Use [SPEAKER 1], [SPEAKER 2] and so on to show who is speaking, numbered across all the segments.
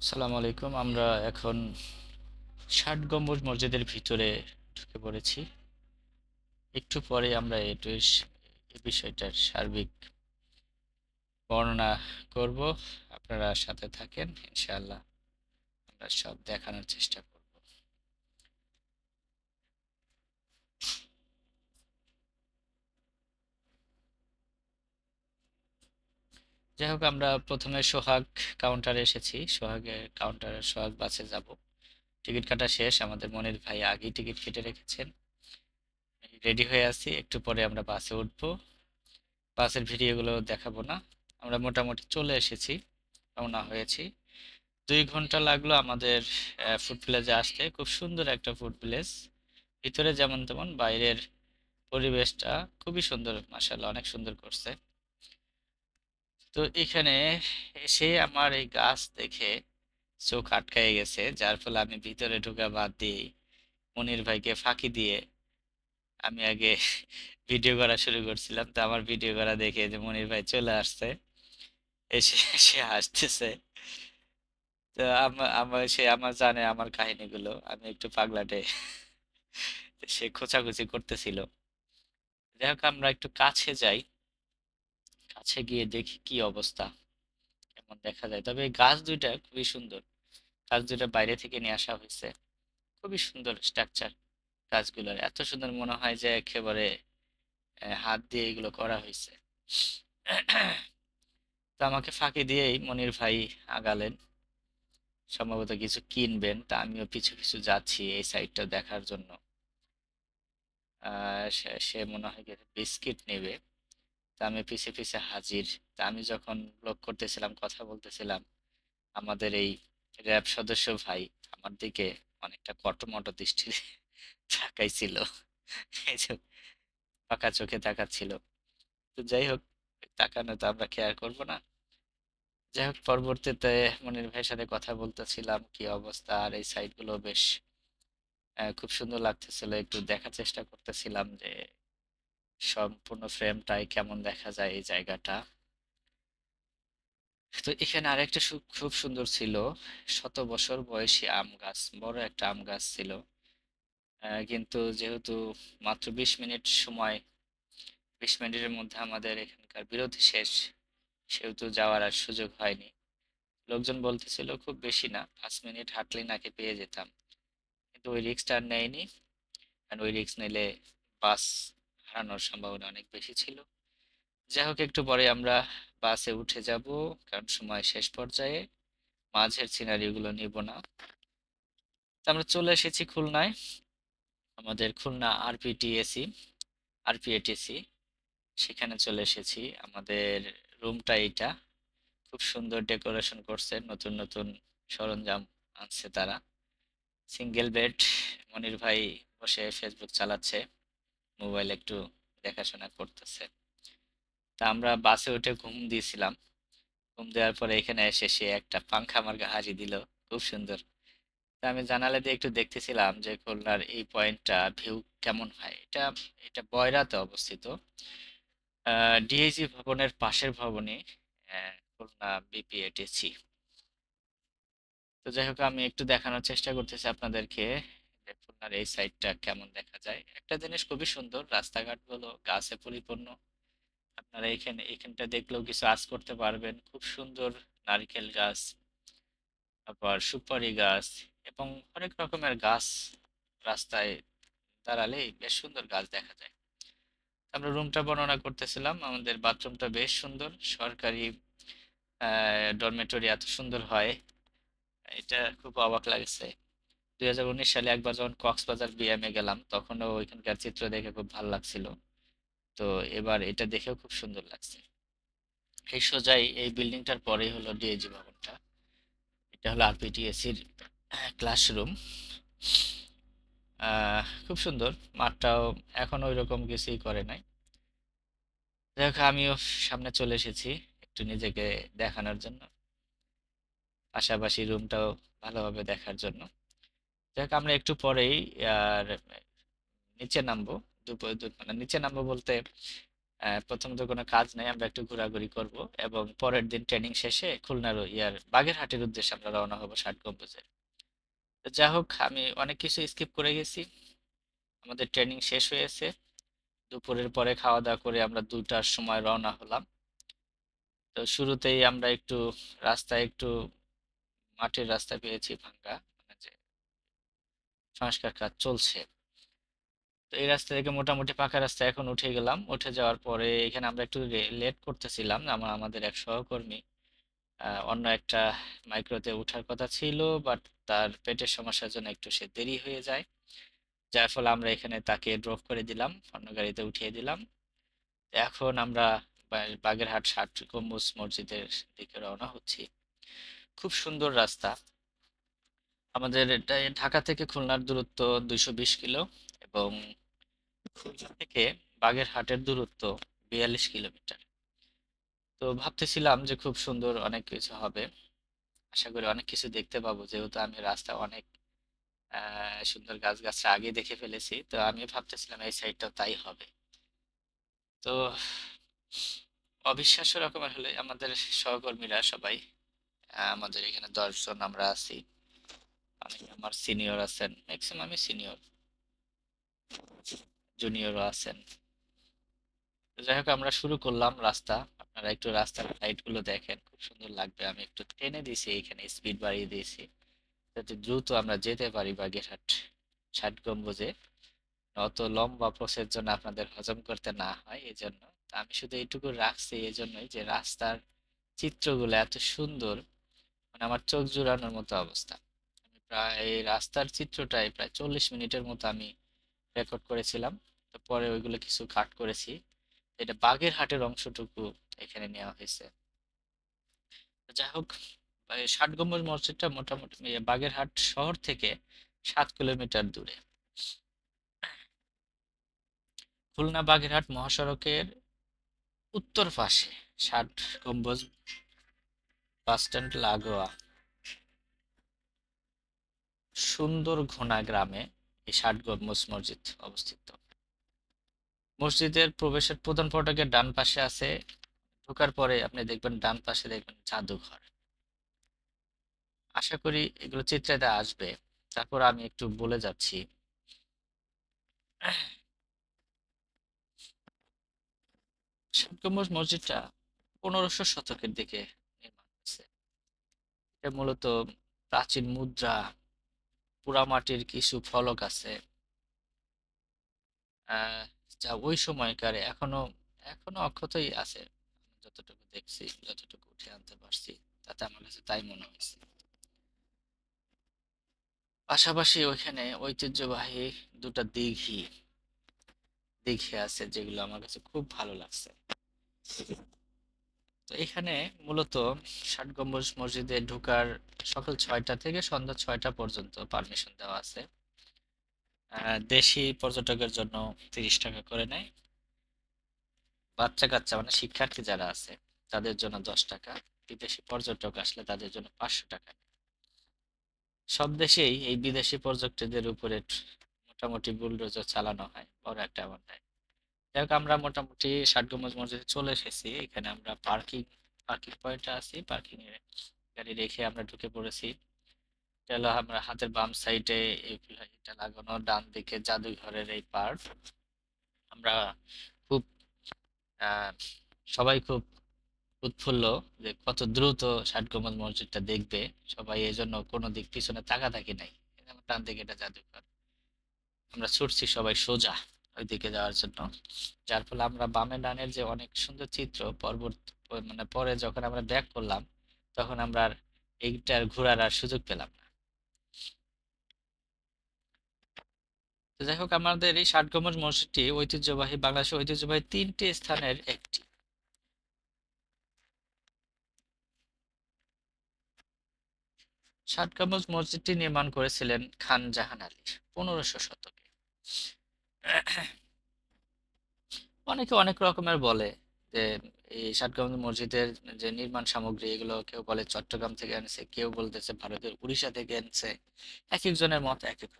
[SPEAKER 1] সালাম আলাইকুম। আমরা এখন ষাট গম্বুজ মসজিদের ভিতরে ঢুকে পড়েছি। একটু পরে আমরা এটু এ বিষয়টার সার্বিক বর্ণনা করব। আপনারা সাথে থাকেন, ইনশাআল্লাহ। আমরা সব দেখানোর চেষ্টা করব। যাই হোক, আমরা প্রথমে সোহাগ কাউন্টারে এসেছি। সোহাগের কাউন্টারে সোহাগ বাসে যাব। টিকিট কাটা শেষ। আমাদের মনির ভাই আগেই টিকিট কেটে রেখেছেন। রেডি হয়ে আছি। একটু পরে আমরা বাসে উঠব। বাসের ভিডিওগুলো দেখাবো না। আমরা মোটামুটি চলে এসেছি। রওনা হয়েছি। দুই ঘণ্টা লাগল আমাদের ফুড ভিলেজে আসতে। খুব সুন্দর একটা ফুড ভিলেজ ভিতরে যেমন তেমন বাইরের পরিবেশটা খুবই সুন্দর মাসাল্লাহ অনেক সুন্দর করছে। তো এখানে এসে আমার এই গাছ দেখে চোখ আটকায় গেছে, যার ফলে আমি ভিতরে ঢোকা বাদ দিয়ে মনির ভাইকে ফাঁকি দিয়ে আমি আগে ভিডিও করা শুরু করছিলাম। তো আমার ভিডিও করা দেখে যে মনির ভাই চলে আসছে, এসে সে হাসতেছে। তো আমার সে আমার জানে আমার কাহিনীগুলো, আমি একটু পাগলাটে সে খোঁচাখুচি করতেছিল। যাই হোক, আমরা একটু কাছে যাই। কাছে গিয়ে দেখি কি অবস্থা। কেমন দেখা যায়। তবে গাছ দুইটা খুবই সুন্দর। গাছ দুইটা বাইরে থেকে নিয়ে আসা হয়েছে। খুবই সুন্দর স্ট্রাকচার গাছগুলোর। এত সুন্দর মনে হয় যে একেবারে হাত দিয়ে এগুলো করা হয়েছে। তো আমাকে ফাঁকি দিয়েই মনির ভাই আগালেন। সম্ভবত কিছু কিনবেন। তা আমিও পিছু পিছু যাচ্ছি এই সাইডটা দেখার জন্য। সে মনে হয় বিস্কিট নেবে। আমি পিছে পিছে হাজির। তা আমি যখন ব্লগ করতেছিলাম, কথা বলতেছিলাম, আমাদের এই র্যাব সদস্য ভাই আমার দিকে অনেকটা কটমট দৃষ্টি তাকাইছিল। পাকা চোখে তাকাচ্ছিল। তো যাই হোক, তাকানো তো আমরা কেয়ার করব না? যাই হোক, পরবর্তীতে মনির ভাইয়ের সাথে কথা বলতেছিলাম, কি অবস্থা, আর এই সাইডগুলো বেশ খুব সুন্দর লাগতেছিল। একটু দেখার চেষ্টা করতেছিলাম যে সম্পূর্ণ ফ্রেমটাই কেমন দেখা যায় এই জায়গাটা? তো এখানে আরেকটা খুব সুন্দর ছিল, শত বছর বয়সী আম গাছ, বড় একটা আম গাছ ছিল। কিন্তু যেহেতু মাত্র বিশ মিনিট সময়, বিশ মিনিটের মধ্যে আমাদের এখানকার বিরতি শেষ, সেহেতু যাওয়ার আর সুযোগ হয়নি। লোকজন বলতেছিল, খুব বেশি না, পাঁচ মিনিট হাঁটলেই নাকি পেয়ে যেতাম। কিন্তু ওই রিক্সটা আর নেয়নি। কারণ ওই রিক্স নিলে বাস হারানোর সম্ভাবনা অনেক বেশি ছিল। যাই হোক, একটু পরে আমরা বাসে উঠে যাব, কারণ সময় শেষ পর্যায়ে। মাঝের সিনারিওগুলো নিব না। আমরা চলে এসেছি খুলনায়। আমাদের খুলনা আরপিটিএসি আরপিএটিসি সেখানে চলে এসেছি। আমাদের রুমটা এইটা। খুব সুন্দর ডেকোরেশন করছে, নতুন নতুন সরঞ্জাম আনছে তারা। সিঙ্গেল বেড মনির ভাই বসে ফেসবুক চালাচ্ছে। মোবাইল একটু দেখাশোনা করতেছে। তা আমরা বাসে উঠে ঘুম দিয়েছিলাম। ঘুম দেওয়ার পরে এখানে এসে সে একটা পাংখা আমার হারিয়ে দিল। খুব সুন্দর। তা আমি জানালা দিয়ে একটু দেখতেছিলাম যে খুলনার এই পয়েন্টটা ভিউ কেমন হয়। এটা এটা বয়রাতে অবস্থিত। ডিএজি ভবনের পাশের ভবনে খুলনা বিপিএটিসি তো যাই হোক, আমি একটু দেখানোর চেষ্টা করতেছি আপনাদেরকে। খুলনার এই সাইডটা কেমন দেখা যায়? একটা জিনিস খুবই সুন্দর, রাস্তাঘাটগুলো গাছে পরিপূর্ণ। আপনারা এখানে, এখানটা দেখলেও কিছু আজ করতে পারবেন। খুব সুন্দর নারকেল গাছ তারপর সুপারি গাছ এবং অনেক রকমের গাছ রাস্তায় দাঁড়ালেই বেশ সুন্দর গাছ দেখা যায়। আমরা রুমটা বর্ণনা করতেছিলাম, আমাদের বাথরুমটা বেশ সুন্দর। সরকারি ডরমেটরি এত সুন্দর হয়। এটা খুব অবাক লাগছে। দুই হাজার উনিশ সালে একবার যখন কক্সবাজার বিএমে গেলাম, তখনও ওইখানকার চিত্র দেখে খুব ভালো লাগছিল। তো এবার এটা দেখেও খুব সুন্দর লাগছে। এই সোজাই এই বিল্ডিংটার পরেই হলো ডিএজি ভবনটা। এটা হলো আরপিটিএসির ক্লাসরুম খুব সুন্দর। মাঠটাও এখন ওই রকম কিছুই করে নাই। দেখো আমিও সামনে চলে এসেছি একটু নিজেকে দেখানোর জন্য। পাশাপাশি রুমটাও ভালোভাবে দেখার জন্য। দেখ আমরা একটু পরেই নিচে নামবো। মানে নিচে নামবো বলতে প্রথমত কোনো কাজ নাই, আমরা একটু ঘোরাঘুরি করব। এবং পরের দিন ট্রেনিং শেষে খুলনার ইয়ার বাগেরহাটের উদ্দেশ্যে আমরা রওনা হব ষাট গম্বুজে তো যাই হোক, আমি অনেক কিছু স্কিপ করে গেছি। আমাদের ট্রেনিং শেষ হয়েছে। দুপুরের পরে খাওয়া দাওয়া করে আমরা দুটার সময় রওনা হলাম। তো শুরুতেই আমরা একটু রাস্তায় একটু মাটির রাস্তা পেয়েছি ভাঙ্গা। যে সংস্কার কাজ চলছে। তো এই রাস্তা থেকে মোটামুটি পাকা রাস্তা এখন উঠে গেলাম। উঠে যাওয়ার পরে এখানে আমরা একটু লেট করতেছিলাম। আমার, আমাদের এক সহকর্মী অন্য একটা মাইক্রোতে উঠার কথা ছিল বাট তার পেটের সমস্যার জন্য একটু সে দেরি হয়ে যায়। যার ফলে আমরা এখানে তাকে ড্রপ করে দিলাম, অন্য গাড়িতে উঠিয়ে দিলাম। এখন আমরা বাগেরহাট ষাট গম্বুজ মসজিদের দিকে রওনা হচ্ছি। খুব সুন্দর রাস্তা। আমাদের এটা ঢাকা থেকে খুলনার দূরত্ব দুইশো বিশ কিলো এবং খুলনা থেকে বাগেরহাটের দূরত্ব বিয়াল্লিশ কিলোমিটার। তো ভাবতেছিলাম যে খুব সুন্দর অনেক কিছু হবে। আশা করি অনেক কিছু দেখতে পাবো, যেহেতু আমি রাস্তা অনেক সুন্দর গাছগাছরা আগে দেখে ফেলেছি, তো আমি ভাবতেছিলাম এই সাইডটাও তাই হবে। তো অবিশ্বাস্য রকমের হলে আমাদের সহকর্মীরা সবাই আমাদের এখানে দশজন আমরা আছি। আমার সিনিয়র আছেন ম্যাক্সিমামই সিনিয়র জুনিয়রও আছেন। যাই হোক, আমরা শুরু করলাম রাস্তা। আপনারা একটু রাস্তার লাইটগুলো দেখেন, খুব সুন্দর লাগবে। আমি একটু টেনে দিয়েছি, এখানে স্পিড বাড়িয়ে দিয়েছি। যাতে দ্রুত আমরা যেতে পারি বাগেরহাট ষাট গম্বুজে অত লম্বা প্রসেস জন্য আপনাদের হজম করতে না হয় এই জন্য আমি শুধু এইটুকু রাখছি এই জন্যই যে রাস্তার চিত্রগুলো এত সুন্দর। মানে আমার চোখ জুড়ানোর মতো অবস্থা। প্রায় এই রাস্তার চিত্রটাই প্রায় চল্লিশ মিনিটের মতো আমি রেকর্ড করেছিলাম। তো পরে ওইগুলো কিছু কাট করেছি। এটা বাগেরহাটের অংশটুকু এখানে নেওয়া হয়েছে। যাই হোক ষাট গম্বুজ মসজিদটা মোটামুটি বাগেরহাট শহর থেকে সাত কিলোমিটার দূরে। খুলনা বাগেরহাট মহাসড়কের উত্তর পাশে ষাট গম্বুজ বাস স্ট্যান্ড লাগোয়া। সুন্দর ঘোনা গ্রামে এই ষাট গম্বুজ মসজিদ অবস্থিত। মসজিদের প্রবেশের প্রধান ফটকের ডান পাশে আছে, ঢোকার পরে আপনি দেখবেন ডান পাশে দেখবেন জাদুঘর। আশা করি এগুলো চিত্রাতে আসবে। তারপর আমি একটু বলে যাচ্ছি। মসজিদটা পনেরোশো শতকের দিকে নির্মাণ হয়েছে। এটা মূলত প্রাচীন মুদ্রা পোড়ামাটির কিছু ফলক আছে। যা ওই সময়কার এখনও এখনও অক্ষতই আছে। যতটুকু দেখছি, যতটুকু উঠে আনতে পারছি, তাতে আমার কাছে তাই মনে হয়েছে। পাশাপাশি ওইখানে ঐতিহ্যবাহী দুটো দিঘি দিঘি আছে যেগুলো আমার কাছে খুব ভালো লাগছে। তো এখানে মূলত ষাট গম্বুজ মসজিদে ঢোকার সকাল ছয়টা থেকে সন্ধ্যা ছয়টা পর্যন্ত পারমিশন দেওয়া আছে। দেশি পর্যটকের জন্য তিরিশ টাকা করে নেয়। বাচ্চা কাচ্চা মানে শিক্ষার্থী যারা আছে, তাদের জন্য দশ টাকা। বিদেশি পর্যটক আসলে তাদের জন্য পাঁচশো টাকা। সব দেশেই এই বিদেশি পর্যটকদের উপরে মোটামুটি বুলডোজার চালানো হয়, বড় একটা অ্যামাউন্ট যাই আমরা মোটামুটি ষাট মসজিদে চলে এসেছি। এখানে আমরা পার্কিং পার্কিং পয়েন্টে আছি। পার্কিং এ গাড়ি রেখে আমরা ঢুকে পড়েছি। এটা হলো আমরা হাতের বাম সাইডে এটা লাগানো, ডান দিকে জাদুঘরের এই পার্ক আমরা খুব সবাই খুব উৎফুল্ল যে কত দ্রুত ষাট মসজিদটা দেখবে। সবাই এই জন্য কোনো দিক পিছনে তাকাতাকি নাই। ডান দিকে এটা জাদুঘর। আমরা ছুটছি সবাই সোজা। ওই দিকে যাওয়ার জন্য। যার ফলে আমরা বামে ডানের যে অনেক সুন্দর চিত্র পরবর্তী মানে পরে যখন আমরা ব্যাক করলাম, তখন আমরা আর এইটার ঘোরার আর সুযোগ পেলাম না। তো যাই হোক, আমাদের এই ষাট গম্বুজ মসজিদটি ঐতিহ্যবাহী বাংলাদেশের ঐতিহ্যবাহী তিনটি স্থানের একটি। ষাটগম্বুজ মসজিদটি নির্মাণ করেছিলেন খান জাহান আলী, পনেরোশো শতকে। অনেকে অনেক রকমের বলে যে এই ষাট গম্বুজ মসজিদের যে নির্মাণ সামগ্রী, এগুলো কেউ বলে চট্টগ্রাম থেকে আনছে কেউ বলতেছে ভারতের উড়িষ্যা থেকে আনছে এক একজনের মত এক এক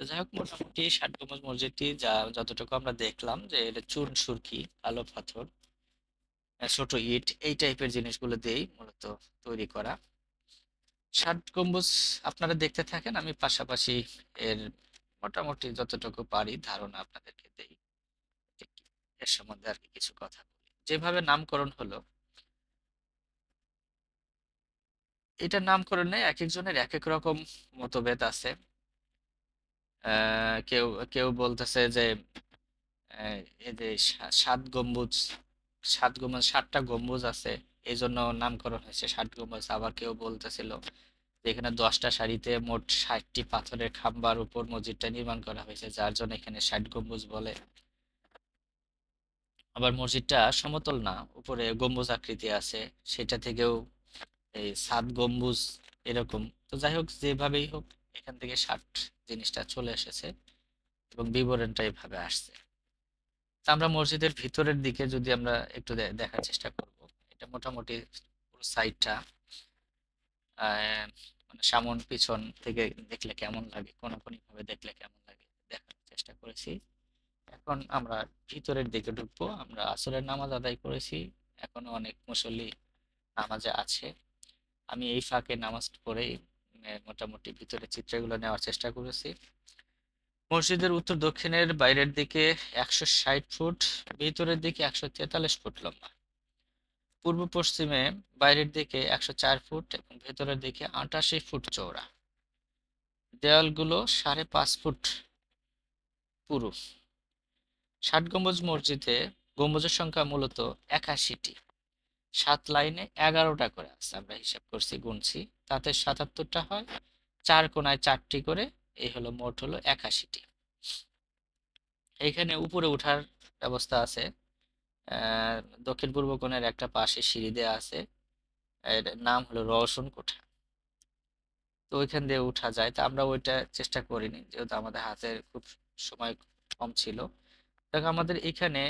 [SPEAKER 1] যাই হোক, মোটামুটি ষাট গম্বুজ মসজিদটি যা, যতটুকু আমরা দেখলাম যে এটা চুন সুরকি, কালো পাথর ছোট ইট, এই টাইপের জিনিসগুলো দিয়েই মূলত তৈরি করা। ষাট গম্বুজ আপনারা দেখতে থাকেন, আমি পাশাপাশি এর মোটামুটি যতটুকু পারি ধারণা আপনাদেরকে দেই। এর সম্বন্ধে আর কিছু কথা বলি। যেভাবে নামকরণ হলো এটার নামকরণে এক একজনের এক এক রকম মতভেদ আছে। কেউ কেউ বলতেছে যে এই সাত গম্বুজ সাত গম্বুজ, সাতটা গম্বুজ আছে এই জন্য নামকরণ হয়েছে ষাট গম্বুজ। আবার কেউ বলতেছিল এখানে দশটা সারিতে মোট ষাটটি পাথরের খাম্বার উপর মসজিদটা নির্মাণ করা হয়েছে, যার জন্য এখানে ষাট গম্বুজ বলে। আবার মসজিদটা সমতল না, উপরে গম্বুজ আকৃতি আছে, সেটা থেকেও এই সাত গম্বুজ এরকম। তো যাই হোক, যেভাবেই হোক, এখান থেকে ষাট জিনিসটা চলে এসেছে এবং বিবরণটা এভাবে আসছে। তা আমরা মসজিদের ভিতরের দিকে যদি আমরা একটু দেখার চেষ্টা করব, এটা মোটামুটি সাইডটা মানে সামন পিছন থেকে দেখলে কেমন লাগে? কোনাকুনি ভাবে দেখলে কেমন লাগে? দেখার চেষ্টা করেছি। এখন আমরা ভিতরের দিকে ঢুকবো। আমরা আসরের নামাজ আদায় করেছি। এখনও অনেক মুসল্লি নামাজে আছে। আমি এই ফাঁকে নামাজ পড়েই মোটামুটি ভিতরে চিত্রগুলো নেওয়ার চেষ্টা করেছি। মসজিদের উত্তর দক্ষিণের বাইরের দিকে একশো ষাট ফুট, ভিতরের দিকে একশো তেতাল্লিশ ফুট লম্বা। পূর্ব পশ্চিমে বাইরের দিকে একশো চার ফুট এবং ভেতরের দিকে আটাশি ফুট চওড়া। দেয়ালগুলো সাড়ে পাঁচ ফুট পুরু। ষাট গম্বুজ মসজিদে গম্বুজের সংখ্যা মূলত একাশিটি। সাত লাইনে এগারোটা করে আছে, আমরা হিসাব করছি, গুনছি। তাতে সাতাত্তরটা হয়, চার কোনায় চারটি করে, এই হলো মোট হলো একাশিটি। এইখানে উপরে ওঠার ব্যবস্থা আছে। দক্ষিণ পূর্ব কোণের একটা পাশে সিঁড়ি দেওয়া আছে। এর নাম হলো রওশন কোঠা। তো ওইখান দিয়ে উঠা যায়। তা আমরা ওইটা চেষ্টা করিনি, যেহেতু আমাদের হাতের খুব সময় কম ছিল। দেখো, আমাদের এখানে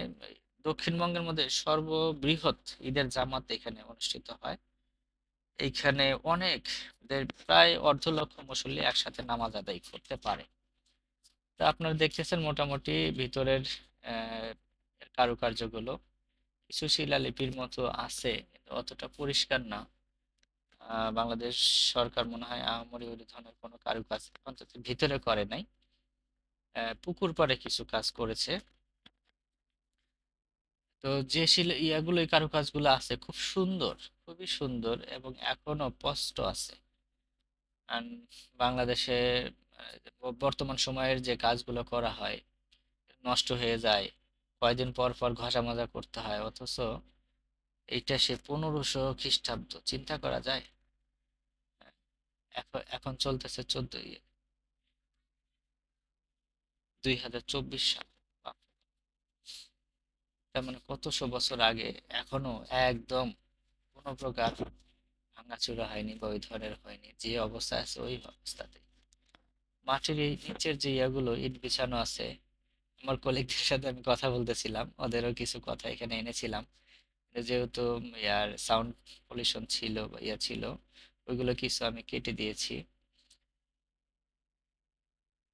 [SPEAKER 1] দক্ষিণবঙ্গের মধ্যে সর্ববৃহৎ ঈদের জামাত এখানে অনুষ্ঠিত হয়। এইখানে অনেক প্রায় অর্ধ লক্ষ মুসল্লি একসাথে নামাজ আদায় করতে পারে। তা আপনারা দেখতেছেন মোটামুটি ভিতরের কারুকার্যগুলো। কিছু শিলালিপির মতো আছে অতটা পরিষ্কার না। বাংলাদেশ সরকার মনে হয় আহামরি ওই ধরনের কোনো কারুকাজ অন্তত ভিতরে করে নাই। পুকুর পাড়ে কিছু কাজ করেছে। তো যে শিলা, ইয়াগুলো কারুকাজগুলো আছে, খুব সুন্দর, খুবই সুন্দর এবং এখনও স্পষ্ট আছে। বাংলাদেশে বর্তমান সময়ের যে কাজগুলো করা হয়, নষ্ট হয়ে যায় কয়দিন পর পর ঘষা মাজা করতে হয়, অথচ এইটা সে পনেরোশো খ্রিস্টাব্দ, চিন্তা করা যায়? এখন চলতেছে চোদ্দ দুই হাজার চব্বিশ সাল। তার মানে কতশো বছর আগে এখনও একদম কোনো প্রকার ভাঙাচোরা হয়নি বা ওই ধরনের হয়নি, যে অবস্থা আছে ওই অবস্থাতে মাটির এই নিচের যে ইয়াগুলো, ইট বিছানো আছে আমার কলিগদের সাথে আমি কথা বলতেছিলাম। ওদেরও কিছু কথা এখানে এনেছিলাম। যেহেতু, ইয়ার সাউন্ড পলিউশন ছিল বা ইয়া ছিল, ওইগুলো কিছু আমি কেটে দিয়েছি।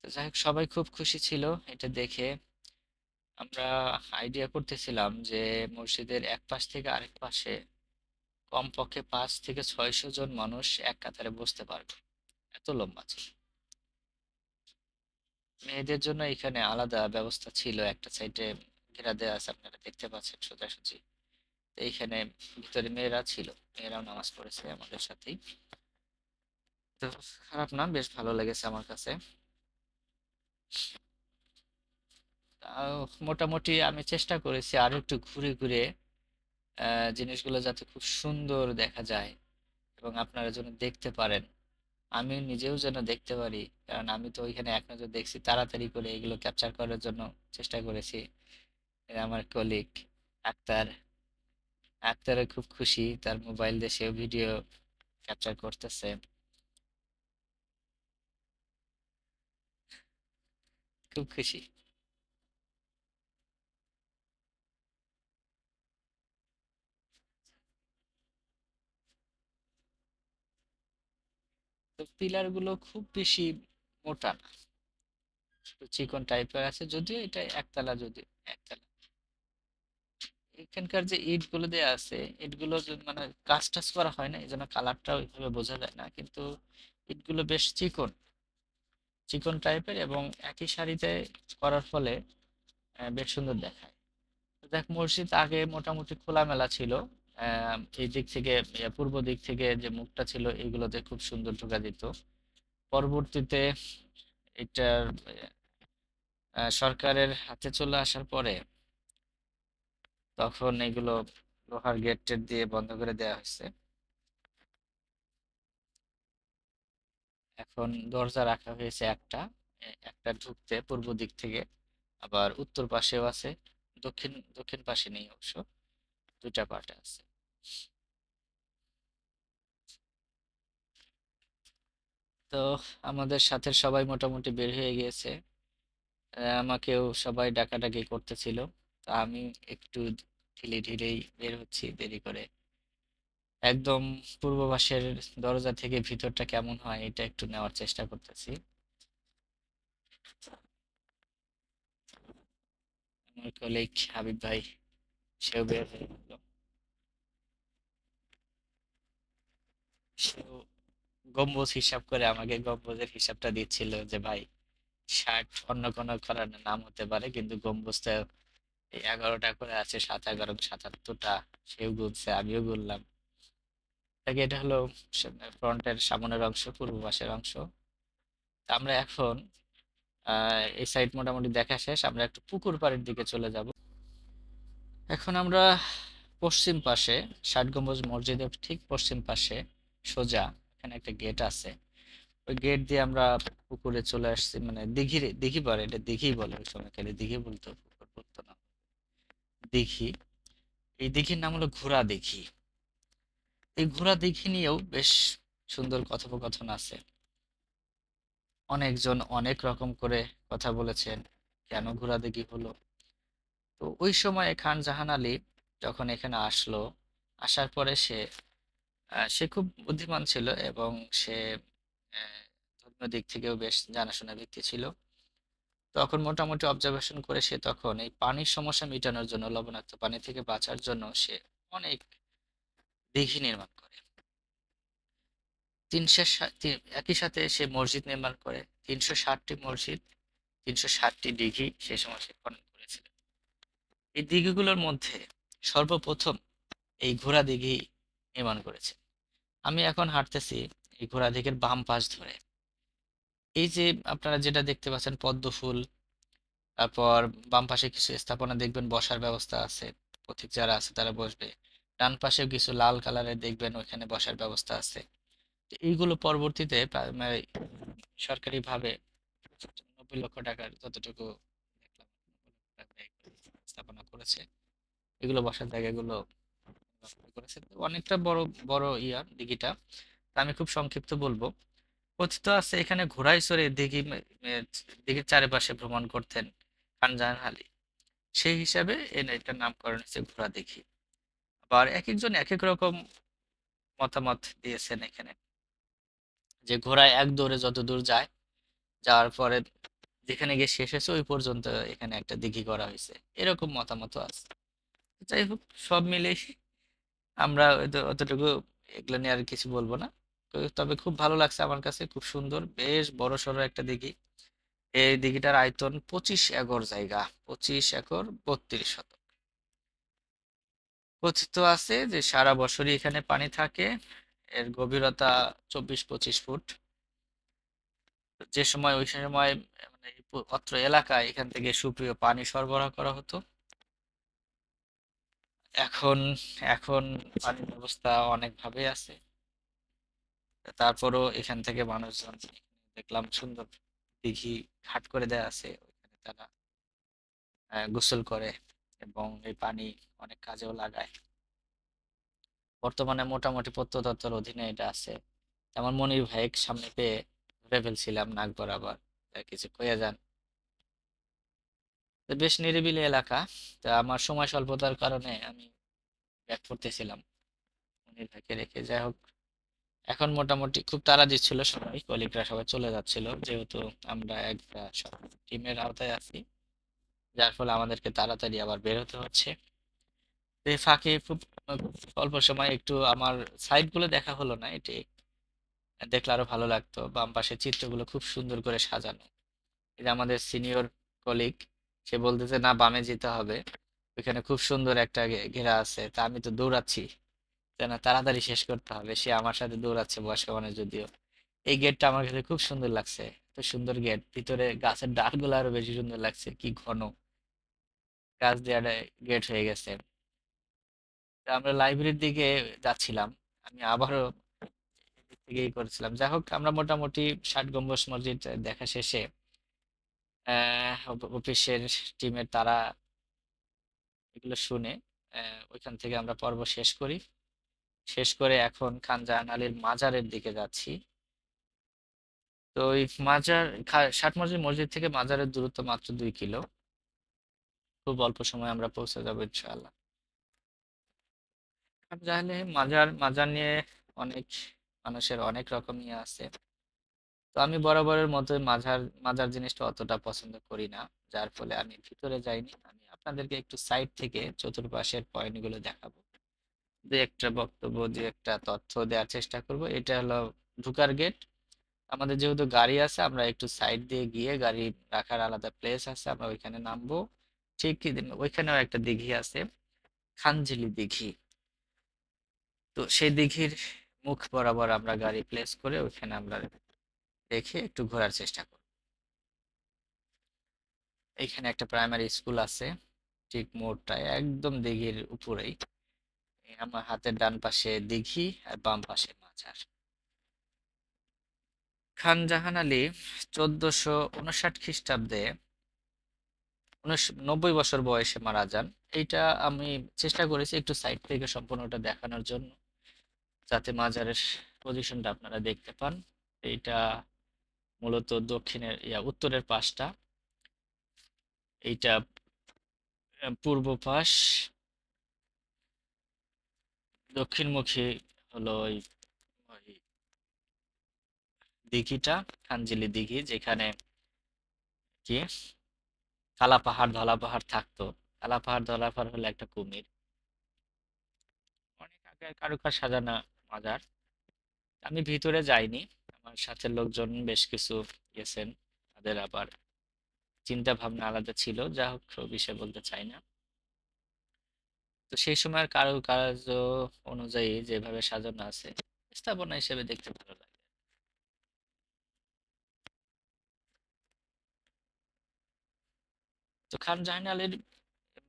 [SPEAKER 1] তো যাই হোক, সবাই খুব খুশি ছিল এটা দেখে। আমরা আইডিয়া করতেছিলাম যে মসজিদের এক পাশ থেকে আরেক পাশে কমপক্ষে পাঁচ থেকে ছয়শো জন মানুষ এক কাতারে বসতে পারবে। এত লম্বা ছিল। মেয়েদের জন্য এখানে আলাদা ব্যবস্থা ছিল। একটা সাইডে ঘেরা দেওয়া আছে, আপনারা দেখতে পাচ্ছেন সোজাসুজি। তো এইখানে ভিতরে মেয়েরা ছিল, মেয়েরাও নামাজ পড়েছে আমাদের সাথেই। তো খারাপ না, বেশ ভালো লেগেছে আমার কাছে। মোটামুটি আমি চেষ্টা করেছি আরও একটু ঘুরে ঘুরে জিনিসগুলো যাতে খুব সুন্দর দেখা যায় এবং আপনারা যেন দেখতে পারেন। আমি নিজেও যেন দেখতে পারি। কারণ আমি তো ওইখানে এক নজর দেখছি, তাড়াতাড়ি করে এগুলো ক্যাপচার করার জন্য চেষ্টা করেছি। আমার কলিগ আক্তার, আক্তারও খুব খুশি, তার মোবাইল দিয়ে সেও ভিডিও ক্যাপচার করতেছে। খুব খুশি। তো পিলারগুলো খুব বেশি মোটা না। চিকন টাইপের আছে যদিও এটা একতলা যদিও একতলা। এখানকার যে ইটগুলো দেয়া আছে ইটগুলো যদি মানে কাজ টাজ করা হয় না এই জন্য কালারটা ওইভাবে বোঝা যায় না, কিন্তু ইটগুলো বেশ চিকন। চিকন টাইপের এবং একই সারিতে করার ফলে বেশ সুন্দর দেখায়। দেখ মসজিদ আগে মোটামুটি খোলামেলা ছিল। এই দিক থেকে পূর্ব দিক থেকে যে মুখটা ছিল, এগুলোতে খুব সুন্দর ঢোকা দিত পরবর্তীতে এটার সরকারের হাতে চলে আসার পরে তখন এগুলো লোহার গেট দিয়ে বন্ধ করে দেওয়া হয়েছে। এখন দরজা রাখা হয়েছে একটা একটা ঢুকতে পূর্ব দিক থেকে, আবার উত্তর পাশেও আছে, দক্ষিণ দক্ষিণ পাশে নেই অবশ্য, দুইটা পার্ট আছে। তো আমাদের সাথে সবাই মোটামুটি বের হয়ে গিয়েছে। আমাকেও সবাই ডাকাডাকি করতেছিল। তো আমি একটু ঢিলে ঢিলেই বের হচ্ছি, দেরি করে। একদম পূর্ব পাশের দরজা থেকে ভিতরটা কেমন হয় এটা একটু নেওয়ার চেষ্টা করতেছি। আমার কলিগ হাবিব ভাই, সেও বের হয়ে গম্বুজ হিসাব করে আমাকে গম্বুজের হিসাবটা দিচ্ছিল যে, ভাই ষাট অন্য কোনো করার নাম হতে পারে, কিন্তু গম্বুজটা এগারোটা করে আছে, সাত এগারো, সাতাত্তরটা, সেও গুনছে, আমিও গুনলাম। তাকে এটা হলো ফ্রন্টের সামনের অংশ, পূর্ব পাশের অংশ। আমরা এখন এই সাইড মোটামুটি দেখা শেষ, আমরা একটু পুকুর পাড়ের দিকে চলে যাব। এখন আমরা পশ্চিম পাশে, ষাট গম্বুজ মসজিদের ঠিক পশ্চিম পাশে সোজা, এখানে একটা গেট আছে। ওই গেট দিয়ে আমরা পুকুরে চলে আসছি মানে দিঘি দিঘি পাড়ে এটা দিঘি বলে ওই সময়, খালি দিঘি বলতো, পুকুর বলতো না। দিঘি, এই দিঘির নাম হলো ঘোড়া দিঘি। এই ঘোড়া দিঘি নিয়েও বেশ সুন্দর কথোপকথন আছে। অনেকজন অনেক রকম করে কথা বলেছেন, কেন ঘোড়া দিঘি হলো। তো ওই সময় খান জাহান আলী যখন এখানে আসলো, আসার পরে সে সে খুব বুদ্ধিমান ছিল এবং সে ধর্মীয় দিক থেকেও বেশ জানাশোনা ব্যক্তি ছিল। তখন মোটামুটি অবজারভেশন করে সে তখন এই পানির সমস্যা মেটানোর জন্য, লবণাক্ত পানি থেকে বাঁচার জন্য সে অনেক দিঘি নির্মাণ করে। তিনশো একই সাথে সে মসজিদ নির্মাণ করে। তিনশো ষাটটি মসজিদ, তিনশো ষাটটি দিঘি সে সময় সে খনন করেছিলেন এই দিঘিগুলোর মধ্যে সর্বপ্রথম এই ঘোড়া দিঘি নির্মাণ করেছে। আমি এখন হাঁটতেছি এই ঘোড়া দিঘির বাম পাশ ধরে। এই যে আপনারা যেটা দেখতে পাচ্ছেন, পদ্ম ফুল, তারপর বাম পাশে কিছু স্থাপনা দেখবেন, বসার ব্যবস্থা আছে, পথিক যারা আছে তারা বসবে। ডান পাশেও কিছু লাল কালারের দেখবেন, ওইখানে বসার ব্যবস্থা আছে। এইগুলো পরবর্তীতে সরকারি ভাবে নব্বই লক্ষ টাকার যতটুকু স্থাপনা করেছে। এগুলো বসার জায়গাগুলো করেছে অনেকটা বড় বড় ইয়া দিঘিটা। আমি খুব সংক্ষিপ্ত বলব। কথিত আছে, এখানে ঘোড়ায় চড়ে দিঘি দিঘির চারিপাশে ভ্রমণ করতেন খান জাহান আলী। সেই হিসাবে এটার নামকরণ হয়েছে ঘোড়া দিঘি। আবার এক একজন এক এক রকম মতামত দিয়েছেন এখানে। যে ঘোড়ায় এক দৌড়ে যত দূর যায়, যাওয়ার পরে যেখানে গিয়ে শেষ হয়েছে, ওই পর্যন্ত এখানে একটা দিঘি করা হয়েছে। এরকম মতামত আছে। যাই হোক, সব মিলেই আমরা অতটুকু এগুলো নিয়ে আর কিছু বলব না। তবে খুব ভালো লাগছে আমার কাছে, খুব সুন্দর, বেশ বড় সড়ো একটা দিঘি। এই দিঘিটার আয়তন পঁচিশ একর জায়গা, পঁচিশ একর বত্রিশ শতক। কথিত আছে যে সারা বছরই এখানে পানি থাকে, এর গভীরতা চব্বিশ পঁচিশ ফুট। যে সময়, ওই সময় মানে অত্র এলাকায় এখান থেকে সুপ্রিয় পানি সরবরাহ করা হতো। এখন এখন পানির ব্যবস্থা অনেকভাবে আছে। তারপরও এখান থেকে মানুষজন দেখলাম সুন্দর দিঘি ঘাট করে দেয়া আছে, ওইখানে তারা গোসল করে এবং এই পানি অনেক কাজেও লাগায়। বর্তমানে মোটামুটি প্রত্নতত্ত্বের অধীনে এটা আছে। যেমন মনির ভাইক সামনে পেয়ে ধরে ফেলছিলাম নাক বরাবর কিছু কয়ে যান। বেশ নিরিবিলি এলাকা। তা আমার সময় স্বল্পতার কারণে আমি ব্যাক করতেছিলাম। মনির ভাইকে রেখে, যাই হোক। এখন মোটামুটি খুব তাড়া দিচ্ছিল সবাই, কলিগরা সবাই চলে যাচ্ছিল। যেহেতু আমরা একটা টিমের আওতায় আছি, যার ফলে আমাদেরকে তাড়াতাড়ি আবার বের হতে হচ্ছে। এই ফাঁকে খুব অল্প সময় একটু আমার সাইডগুলো দেখা হলো না, এটি দেখলে আরও ভালো লাগতো। বাম পাশের চিত্রগুলো খুব সুন্দর করে সাজানো। এই যে আমাদের সিনিয়র কলিগ সে বলতেছে, না, বামে যেতে হবে। ওইখানে খুব সুন্দর একটা ঘেরা আছে। তা আমি তো দৌড়াচ্ছি। না, তাড়াতাড়ি শেষ করতে হবে। সে আমার সাথে দৌড়াচ্ছে বয়স্ক মানুষ যদিও। এই গেটটা আমার কাছে খুব সুন্দর লাগছে। তো সুন্দর গেট। ভিতরে গাছের ডালগুলো আরও বেশি সুন্দর লাগছে। কি ঘন। গাছ দিয়ে গেট হয়ে গেছে। আমরা লাইব্রেরির দিকে যাচ্ছিলাম। আমি আবারও করছিলাম। যাই হোক, আমরা মোটামুটি ষাট গম্বুজ মসজিদ দেখা শেষে অফিসের টিমের তারা এগুলো শুনে ওইখান থেকে আমরা পর্ব শেষ করি। শেষ করে এখন খান জাহান আলীর মাজারের দিকে যাচ্ছি। তো ওই মাজার ষাট মসজিদ মসজিদ থেকে মাজারের দূরত্ব মাত্র দুই কিলো। খুব অল্প সময় আমরা পৌঁছে যাব ইনশাআল্লাহ। খান মাজার মাজার নিয়ে অনেক মানুষের অনেক রকম ইয়ে আছে। তো আমি বরাবরের মতো মাজার মাজার জিনিসটা অতটা পছন্দ করি না, যার ফলে আমি ভিতরে যাইনি। আমি আপনাদেরকে একটু সাইড থেকে চতুর্পাশের পয়েন্টগুলো দেখাবো। দু একটা বক্তব্য, দু একটা তথ্য দেওয়ার চেষ্টা করব। এটা হলো ঢুকার গেট আমাদের যেহেতু গাড়ি আছে, আমরা একটু সাইড দিয়ে গিয়ে গাড়ি রাখার আলাদা প্লেস আছে, আমরা ওইখানে নামবো। ঠিক ওইখানেও একটা দিঘি আছে, খানঝিলি দিঘি। তো সেই দিঘির মুখ বরাবর আমরা গাড়ি প্লেস করে ওইখানে আমরা রেখে একটু ঘোরার চেষ্টা করব। এখানে একটা প্রাইমারি স্কুল আছে, ঠিক মোড়টায়, একদম দিঘির উপরেই। আমার হাতের ডান পাশে দিঘি আর বাম পাশে মাজার। খান জাহান আলী চোদ্দশো উনষাট খ্রিস্টাব্দে নব্বই বছর বয়সে মারা যান। এইটা আমি চেষ্টা করেছি একটু সাইড থেকে সম্পূর্ণটা দেখানোর জন্য, যাতে মাজারের পজিশনটা আপনারা দেখতে পান। এইটা মূলত দক্ষিণের, ইয়া, উত্তরের পাশটা। এইটা পূর্ব পাশ। দক্ষিণমুখী হলো ওই দিঘিটা, খানজিলি দিঘি, যেখানে কি? কালা পাহাড়, ধলা পাহাড় থাকতো। কালা পাহাড়, ধলা পাহাড় হলো একটা কুমির। অনেক আগে কারুকার সাজানো মাজার। আমি ভিতরে যাইনি। আমার সাথে লোকজন বেশ কিছু গেছেন। তাদের আবার চিন্তা ভাবনা আলাদা ছিল, যা হোক বিষয়ে বলতে চাই না। তো সেই সময়ের কারুকার্য অনুযায়ী যেভাবে সাজানো আছে, স্থাপনা হিসেবে দেখতে ভালো লাগে। তো খান জাহান আলীর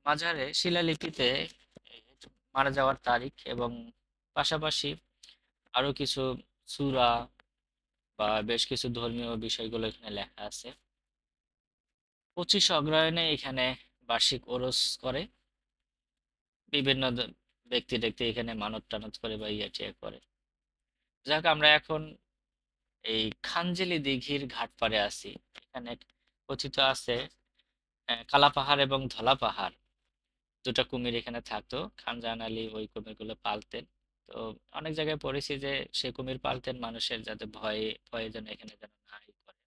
[SPEAKER 1] মাজারে শিলালিপিতে মারা যাওয়ার তারিখ এবং পাশাপাশি আরও কিছু সূরা বা বেশ কিছু ধর্মীয় বিষয়গুলো এখানে লেখা আছে। পঁচিশ অগ্রহায়ণে এখানে বার্ষিক ওরস করে। বিভিন্ন ব্যক্তি দেখতে এখানে মানত টানত করে বা ইয়া টিয়া করে। যাক, আমরা এখন এই খানজেলি দিঘির ঘাট পাড়ে আছি। এখানে কথিত আছে কালা পাহাড় এবং ধলা পাহাড়। দুটো কুমির এখানে থাকতো। খানজাহান আলী ওই কুমিরগুলো পালতেন। তো অনেক জায়গায় পড়েছি যে সে কুমির পালতেন মানুষের যাতে ভয়ে ভয়ে যেন এখানে যেন না করে।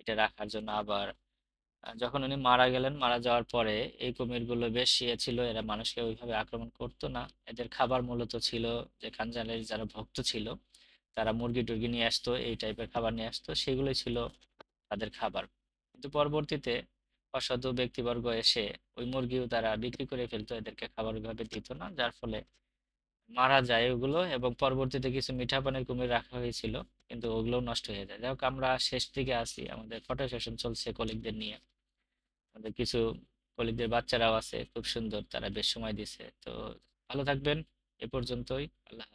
[SPEAKER 1] এটা রাখার জন্য আবার যখন উনি মারা গেলেন, মারা যাওয়ার পরে এই কুমিরগুলো বেশ ইয়ে ছিল, এরা মানুষকে ওইভাবে আক্রমণ করতো না। এদের খাবার মূলত ছিল যে খানজাহানের যারা ভক্ত ছিল, তারা মুরগি টুরগি নিয়ে আসতো, এই টাইপের খাবার নিয়ে আসতো, সেগুলোই ছিল তাদের খাবার। কিন্তু পরবর্তীতে অসাধু ব্যক্তিবর্গ এসে ওই মুরগিও তারা বিক্রি করে ফেলতো, এদেরকে খাবার ওইভাবে দিত না, যার ফলে মারা যায় ওগুলো এবং পরবর্তীতে কিছু মিঠা পানির কুমির রাখা হয়েছিল, কিন্তু ওগুলো নষ্ট হয়ে যায়। যাই হোক, আমরা শেষ দিকে আসি আমাদের ফটো সেশন চলছে কলিগদের নিয়ে। আমাদের কিছু কলিগদের বাচ্চারাও আছে, খুব সুন্দর, তারা বেশ সময় দিছে। তো ভালো থাকবেন, এ পর্যন্তই। আল্লাহ।